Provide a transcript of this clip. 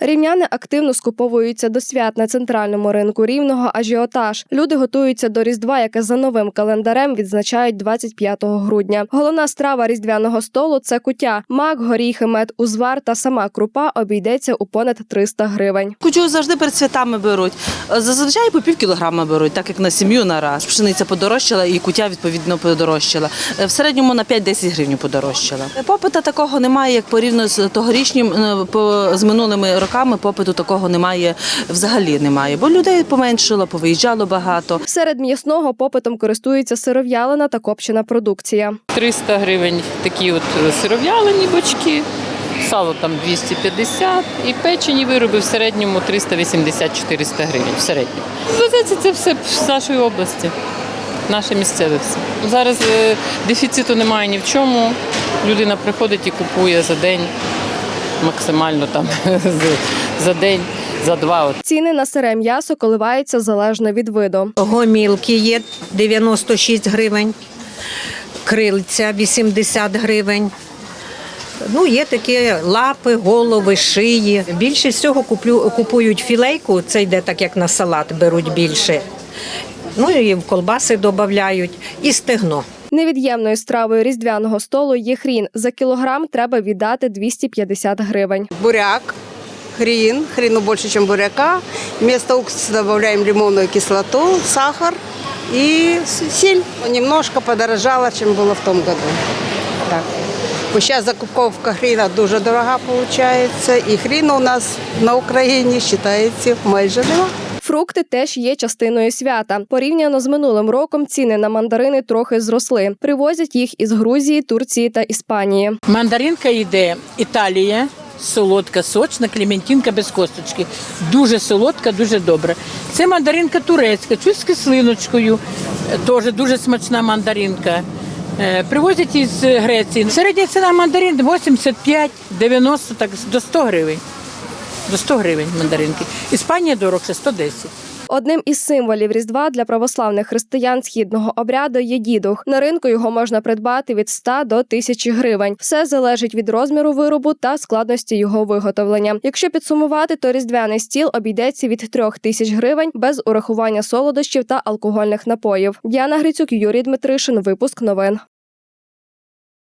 Рівняни активно скуповуються до свят на центральному ринку рівного ажіотаж. Люди готуються до Різдва, яке за новим календарем відзначають 25 грудня. Головна страва різдвяного столу це куття. Мак, горіхи, мед, узвар та сама крупа обійдеться у понад 300 гривень. Кучу завжди перед святами беруть. Зазвичай по пів кілограма беруть, так як на сім'ю на раз. Пшениця подорожчала і кутя відповідно подорожчала. В середньому на 5-10 гривень подорожчала. Попита такого немає, як порівняно з тогорічнім е, по з минулими роками. Попиту такого немає взагалі немає, бо людей поменшало, повиїжджало багато. Серед м'ясного попитом користується сиров'ялина та копчена продукція. 300 гривень такі от сиров'ялені бочки, сало там 250 і печені вироби в середньому 380-400 гривень. В середньому. Везеться це все з нашої області, наше місцеве все. Зараз е, дефіциту немає ні в чому. Людина приходить і купує за день, максимально там за день, за два. Ціни на сире м'ясо коливаються залежно від виду. Гомілки є 96 гривень, крильця 80 гривень. Ну, є такі лапи, голови, шиї. Більше всього куплю, купують філейку, це йде так, як на салат беруть більше. Ну і в колбаси додають, і стегно. Невід'ємною стравою різдвяного столу є хрін. За кілограм треба віддати 250 гривень. буряк, хрен, хрену больше, чем буряка. Вместо уксуса добавляем лимонную кислоту, сахар с- сіль. Немножко подорожало, чем было в том году. Так. Бо зараз закуповка хріна дуже дорога виходить, і хріну у нас на Україні вважається майже нема. Фрукти теж є частиною свята. Порівняно з минулим роком ціни на мандарини трохи зросли. Привозять їх із Грузії, Турції та Іспанії. Мандаринка йде Італія, солодка, сочна, клементинка без косточки. Дуже солодка, дуже добра. Це мандаринка турецька, чуть з кислиночкою. Теж дуже смачна мандаринка. Е, Привозять із Греції. Середня ціна мандарин 85-90 так, до 100 гривень. До 100 гривень мандаринки. Іспанія дорогше 110. Одним із символів Різдва для православних християн східного обряду є дідух. На ринку його можна придбати від 100 до 1000 гривень. Все залежить від розміру виробу та складності його виготовлення. Якщо підсумувати, то різдвяний стіл обійдеться від 3000 тисяч гривень без урахування солодощів та алкогольних напоїв. Діана Грицюк, Юрій Дмитришин. Випуск новин.